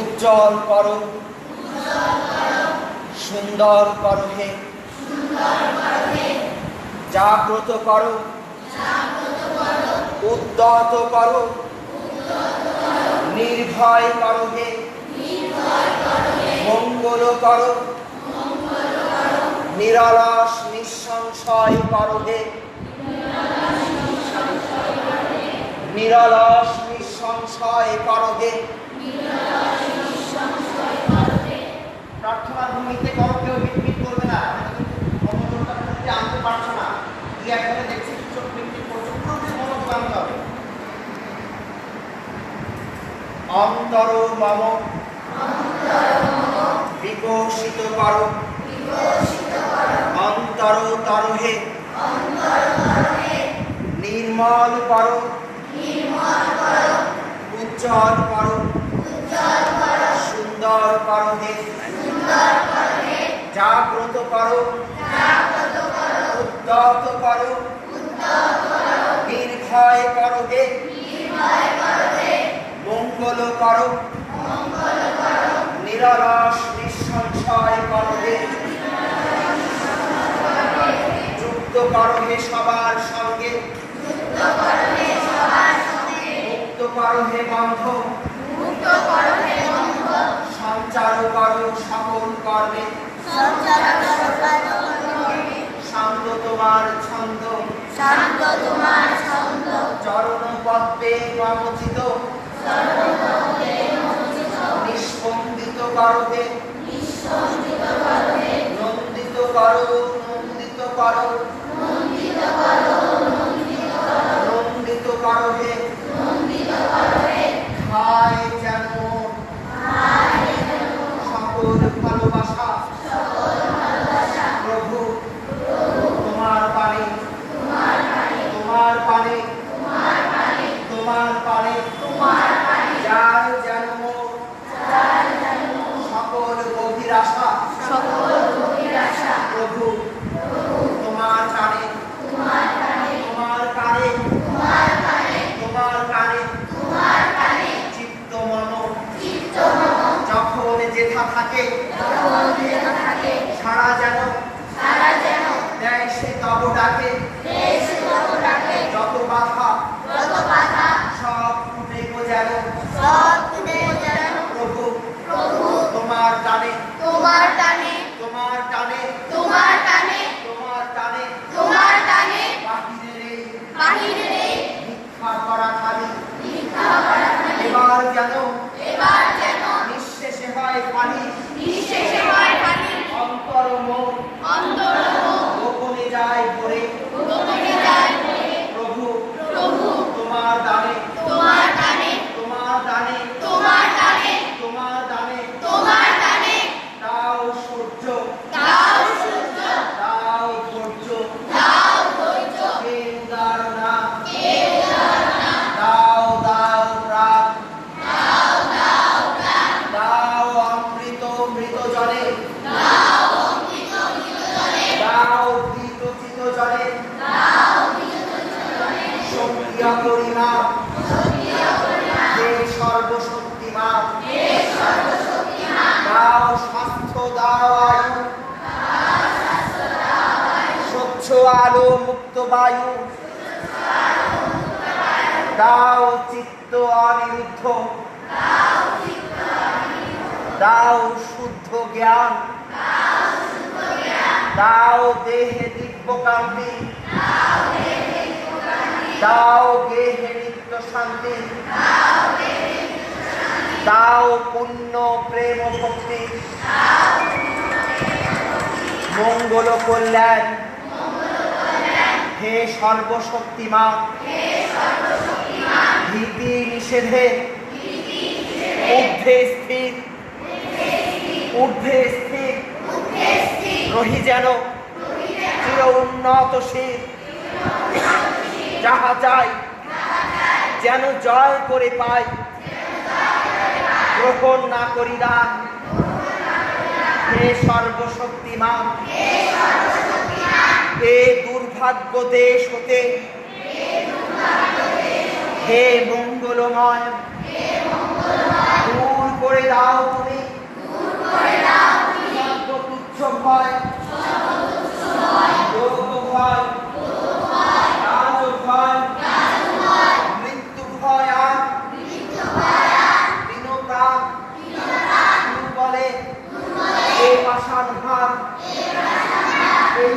উজ্জ্বল করো। সুন্দর করো হে। জাগ্রত করো। উদ্যত করো। নির্ভয় করো হে। মঙ্গল করো। নিরলস নিঃসংশয় করো হে। নিরলস নিঃসংশয় করো হে। প্রার্থনার ভূমিতে মিটমিট করবে না। আনতে পারছ না। দুই দেখছি চোখ মিটমিট করছ। পুরোপুরি মনোযোগ আনতে হবে। অন্তর মম। বিকশিত করো। অন্তর তরহে। নির্মল করো। উজ্জ্বল করো। সুন্দর করো জাগ্রত করো উদ্যত করো নির্ভয় করো হে মঙ্গল করো নিরলস নিঃসংশয় করো হে যুক্ত করো হে সবার সঙ্গে মুক্ত করো হে বন্ধ। সঞ্চার করো সকল শান্ত তোমার ছন্দ শান্ত তোমার নিষ্পন্দিত করো হে নন্দিত করো নন্দিত করো নন্দিত করো খায় বায়ু। দাও চিত্ত অনিরুদ্ধ। দাও শুদ্ধ জ্ঞান। দাও দেহে দিব্য কান্তি দাও গেহে নিত্য শান্তি। দাও পুণ্য প্রেম ভক্তি। মঙ্গল কল্যাণ। হে সর্বশক্তিমান ভীতি নিষেধে। ঊর্ধ্বে স্থির। ঊর্ধ্বে স্থির। রহি যেন। চির উন্নত শির। যাহা চাই যেন জয় করে পাই। গ্রহণ না করি দান হে সর্বশক্তিমান দুর্ভাগ্য দেশ হতে হে মঙ্গলময় দূর করে দাও তুমি। ভয়। রোগ ভয় কাজ ভয় মৃত্যু ভয় আর দীনপ্রাণ দুর্বলে এই পাষাণ হার এই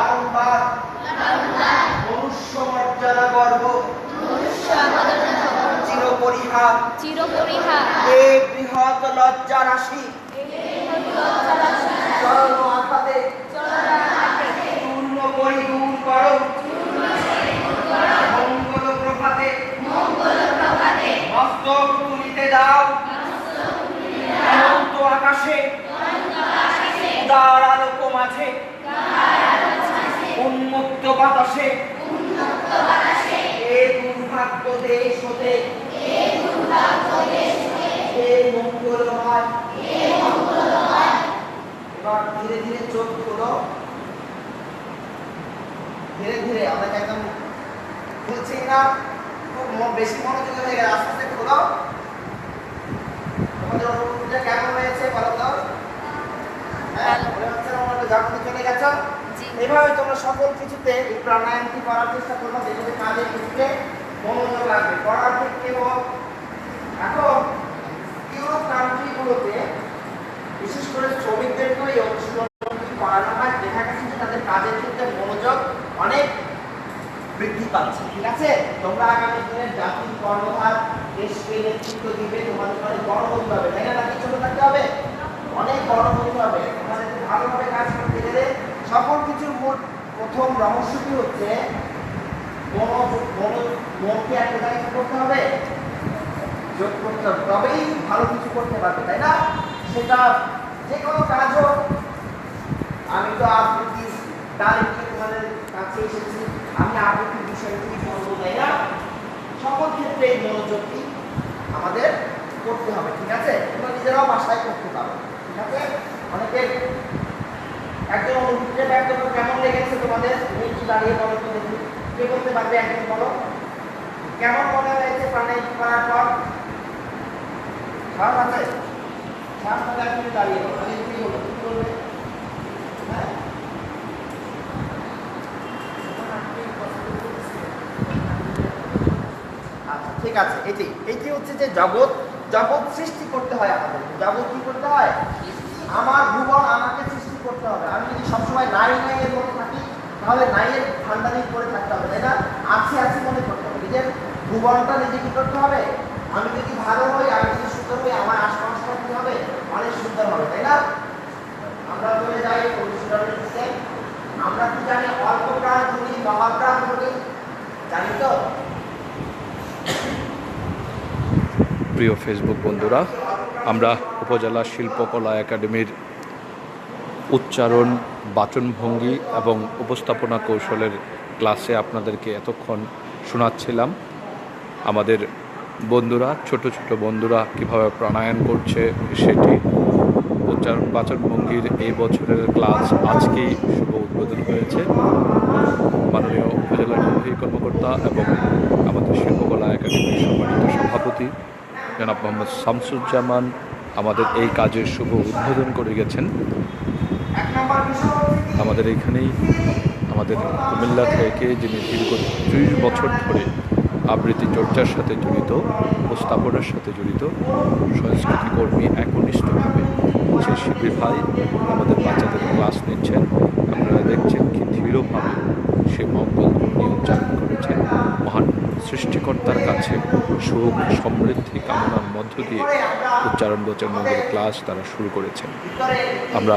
বারংবার মনুষ্য মর্যাদা গর্ব চির পরিহার চিরপরিহার। এ বৃহৎ লজ্জা রাশি চরণ আঘাতে পূর্ণ করি দূর করো। মঙ্গল প্রভাতে মস্তক তুলিতে দাও। অনন্ত আকাশে উদার আলোক মাঝে উন্মুক্ত বাতাসে এ দুর্ভাগ্য দেশ হতে এ মঙ্গলময়। এবার ধীরে ধীরে চোখ খোলো। ধীরে ধীরে আমাকে একদম খুলছি না খুব বেশি মনোযোগী হয়ে গেলে আস্তে আস্তে খোলো। তোমাদের অনুভূতিটা কেমন হয়েছে বলো তো? হ্যাঁ মনে হচ্ছে না চলে গেছো। এভাবে তোমরা সকল কিছুতে এই প্রাণায়ামটি করার চেষ্টা করব যেটাতে কাজের কিছুতে মনোযোগ রাখবে। করার ক্ষেত্রে এখন ইউরোপ কান্ট্রিগুলোতে বিশেষ করে শ্রমিকদেরকেও এই অনুশীলনটি করানো হয় দেখা গেছে যে তাদের কাজের ক্ষেত্রে মনোযোগ অনেক বৃদ্ধি পাচ্ছে ঠিক আছে তোমরা আগামী দিনে জাতির কর্মভার দেশকে নেতৃত্ব দিবে তোমাদের অনেক বড় হতে হবে তাই না নাকি ছোট থাকতে হবে অনেক বড় হতে হবে তোমাদের ভালোভাবে কাজ করতে গেলে সকল কিছুর মূল প্রথম রহস্যটি হচ্ছে মন মন মনকে একটা জায়গায় করতে হবে? যোগ করতে হবে। তবেই ভালো কিছু করতে পারবে, তাই না? সেটা যে কোনো কাজ হোক। আমি তো আবৃত্তি, ডাইরেক্টলি তোমাদের কাছে এসেছি। আমি আবৃত্তির বিষয়টি বলব, তাই না? সকল ক্ষেত্রে এই মনোযোগটি আমাদের করতে হবে, ঠিক আছে? তোমরা নিজেরাও বাসায় করতে পারো, ঠিক আছে? অনেকের একজন কেমন লেগেছে তোমাদের? দাঁড়িয়ে পারবে বলো? কেমন মনে হয়েছে ঠিক আছে, এটি এটি হচ্ছে যে জগৎ। জগৎ সৃষ্টি করতে হয় আমাদের জগৎ কি করতে হয়? আমার ভুবন আমাকে করতে হবে। আমি যদি সবসময় নাই নাই এর মধ্যে থাকি, তাহলে নাইয়ের ভান্ডারি করে থাকতে হবে, তাই না? আছে আছে মনে করতে হবে। নিজের ভুবনটা নিজে কি করতে হবে? আমি যদি ভালো হই, আমি যদি সুন্দর হই, আমার আশপাশটা কি হবে? অনেক সুন্দর হবে, তাই না? আমরা চলে যাই আমরা কি জানি অল্প প্রাণ ধনী মহাপ্রাণ ধনী জানি তো? প্রিয় ফেসবুক বন্ধুরা, আমরা উপজেলা শিল্পকলা একাডেমির উচ্চারণ, বাচনভঙ্গি এবং উপস্থাপনা কৌশলের ক্লাসে আপনাদেরকে এতক্ষণ শোনাচ্ছিলাম। আমাদের বন্ধুরা, ছোট ছোট বন্ধুরা কীভাবে প্রাণায়াম করছে সেটি উচ্চারণ, বাচনভঙ্গির এই বছরের ক্লাস আজকেই শুভ উদ্বোধন হয়েছে। মাননীয় উপজেলা নির্বাহী কর্মকর্তা এবং আমাদের শিল্পকলা একাডেমির সম্মানিত সভাপতি জনাব মোহাম্মদ শামসুজ্জামান আমাদের এই কাজের শুভ উদ্বোধন করে গেছেন এক নম্বর বিষয় হচ্ছে কি আমাদের এখানেই আমাদের কুমিল্লা থেকে যিনি দীর্ঘ ত্রিশ বছর ধরে আবৃত্তি চর্চার সাথে জড়িত, উপস্থাপনার সাথে জড়িত, সংস্কৃতি কর্মী একনিষ্ঠভাবে সে শিবির ভাই আমাদের বাচ্চাদের ক্লাস নিচ্ছেন, আপনারা দেখছেন কি দৃঢ়ভাবে সে মঙ্গল ধ্বনি উচ্চারণ করেছেন। মহান সৃষ্টিকর্তার কাছে সুখ, সমৃদ্ধি, কামনার মধ্য দিয়ে উচ্চারণ বচনমঙ্গল ক্লাস তারা শুরু করেছেন। আমরা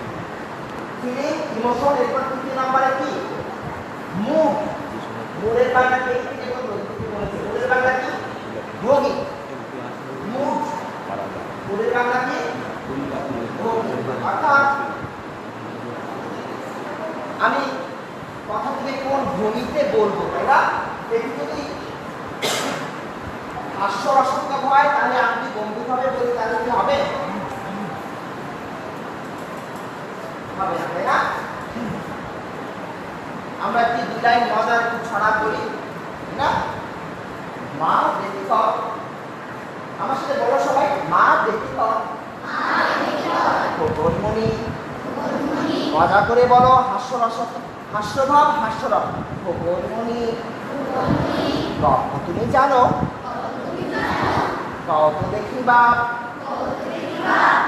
ফিলিং ইমোশন এরপর তৃতীয় নাম্বারে কি মুড মুডের বাংলা কে মুডের বাংলা কি ভোগী মুড মুডের বাংলা কি অর্থাৎ আমি কথা থেকে কোন ভূমিতে বলব তাই না এটি যদি হাস্যরসাত্মক হয় তাহলে আপনি গম্ভীরভাবে বলি তাহলে কি হবে হবে না আমরা একটি দুই লাইন মজার ছড়া করি? না? মা দেখি কর আমার সাথে বলো সবাই, মা দেখি কর খোকনমণি মজা করে বলো, হাস্যরস, হাস্যভাব, হাস্যরস। গল্প তুমি জানো? কত দেখি বাপ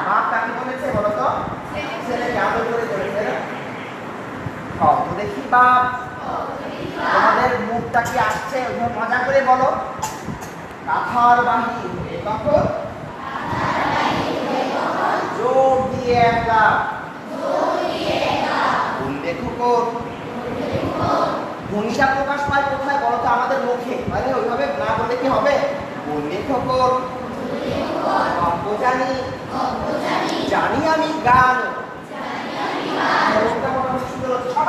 বাপ কাকে বলেছে বলো তো ছেলেকে আদর করে বলেছে না? কত বাপ। তোমাদের মুখটা কি আসছে? মজা করে বলো। কাথার হয়ে তখন দিয়ে প্রকাশ পায় কোথায় বলো তো আমাদের মুখে? মানে ওইভাবে না বললে কি হবে? জানি জানি আমি গান গল্পটা মোটামুটি সুন্দর হচ্ছে। সবাই সুন্দর করে বলার চেষ্টা করো। বলি খুদে নাম শেষে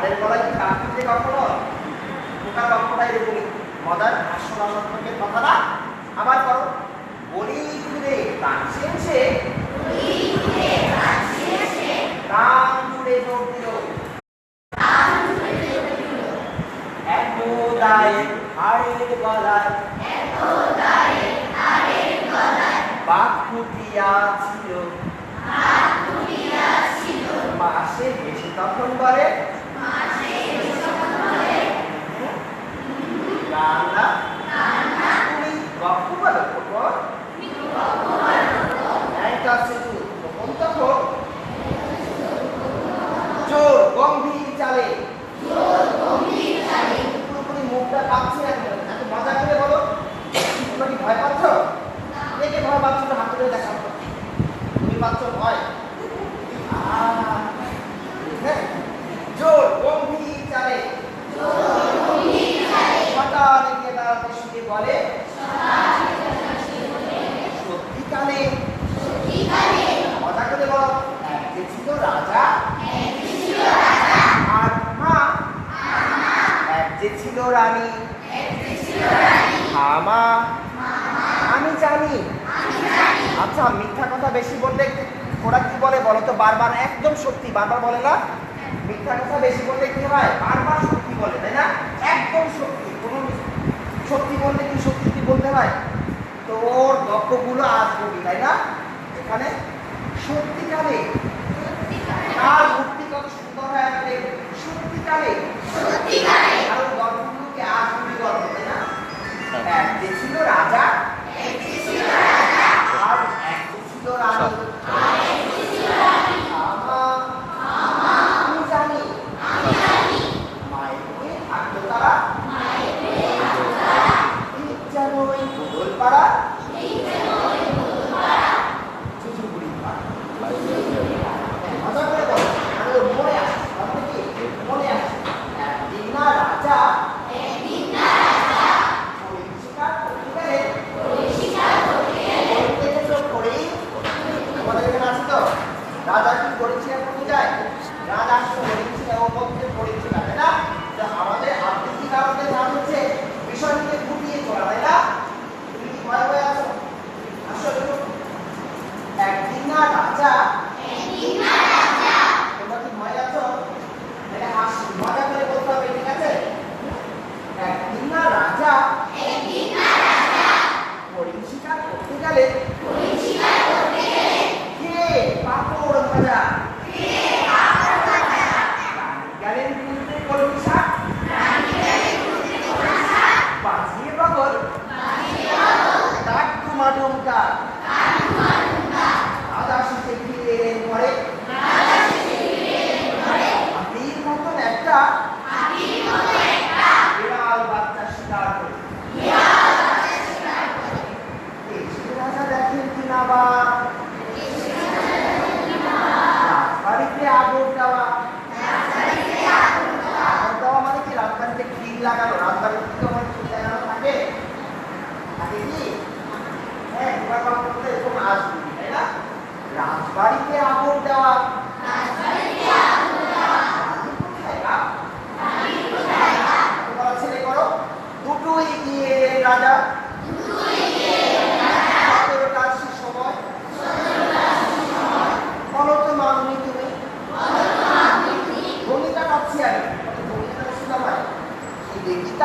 হাড়ের গলায় কি বাক্য দিয়ে কখনো? পোকা বাক্যটা এরকমই মজার হাস্যরসাত্মকের কথাটা আবার করো বলি ঘুরে তার শেষে কান জুড়ে যোগ দিল। একদায় হাড়ের গলায়। ছিল। মাসে বেশি তখন বলে। রান্না তুমি গপ্প বলো খবর একটা সেতু তখন জোর গম্ভীর চালে। পুরোপুরি মুখটা পাচ্ছে না কেন? এত মজা করে বলো তোমরা কি ভয় পাচ্ছ কে কে ভয় পাচ্ছ তো হাত তুলে দেখাও তো। তুমি পাচ্ছ ভয় আহ, হ্যাঁ জোর গম্ভীর চালে হঠাৎ এগিয়ে দাঁড়াতে শুনে বলে সত্যিকালে মজা করে বলো এক যে ছিল রাজা আর মা এক যে ছিল রানী। আমা আমি জানি। আচ্ছা মিথ্যা কথা বেশি বললে ওরা কি বলে বলো তো? বারবার একদম সত্যি বারবার বলে না? মিথ্যা কথা বেশি বললে কি হয়? বারবার সত্যি বলে তাই না? একদম সত্যি কোনো সত্যি বললে কি সত্যি সত্যি বলতে হয়? তো ওর বাক্যগুলো আসবি তাই না? এখানে সত্যিকারে তার মূর্তি কত সুন্দর হয়ে আসবে সত্যিকারে। আর ওর গল্পগুলোকে আসবি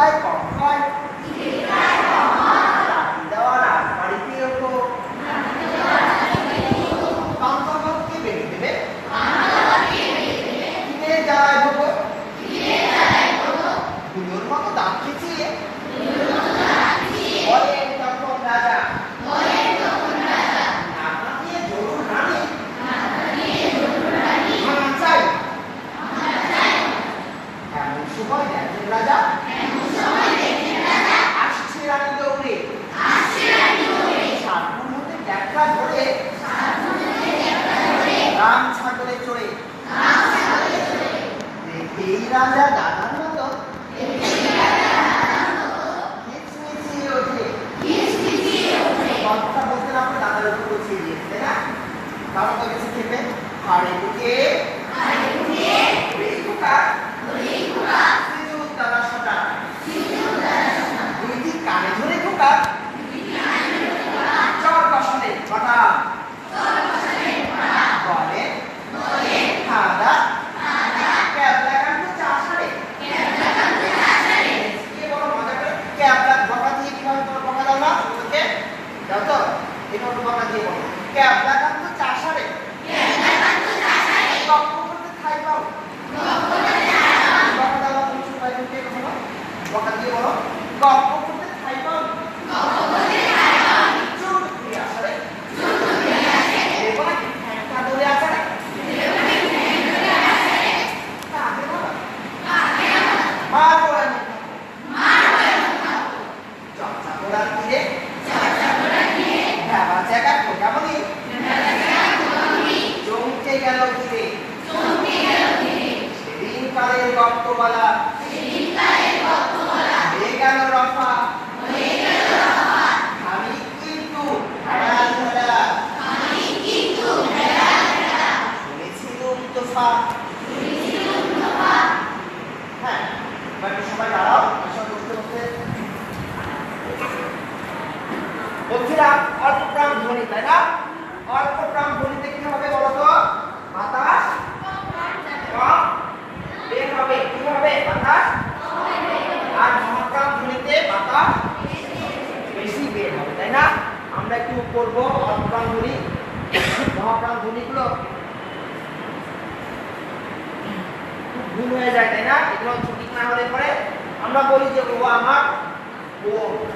Michael. Tá? জীবন ক্যাবলাকান্ত চাষারে? ক্যাবলাকান্ত চাষারে? বকবকতে খাইবাও বকবকতে খাইবাও বকদা বকচু পাইতে বলো। বকদা বলো। বক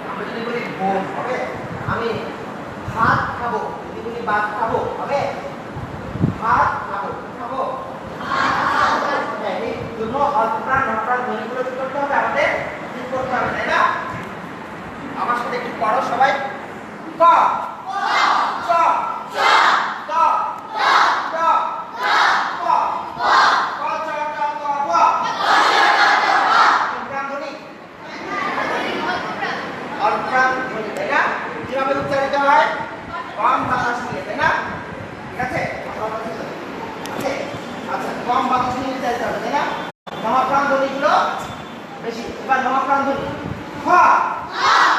আমরা যদি বলি ভোগ হবে আমি ভাত খাব, যদি বলি ভাত খাব হবে ভাত খাব খাব? এই জন্য করতে হবে? আমাদের ঠিক করতে হবে না? আমার সাথে একটু পড়ো সবাই। ক? 好，快，好。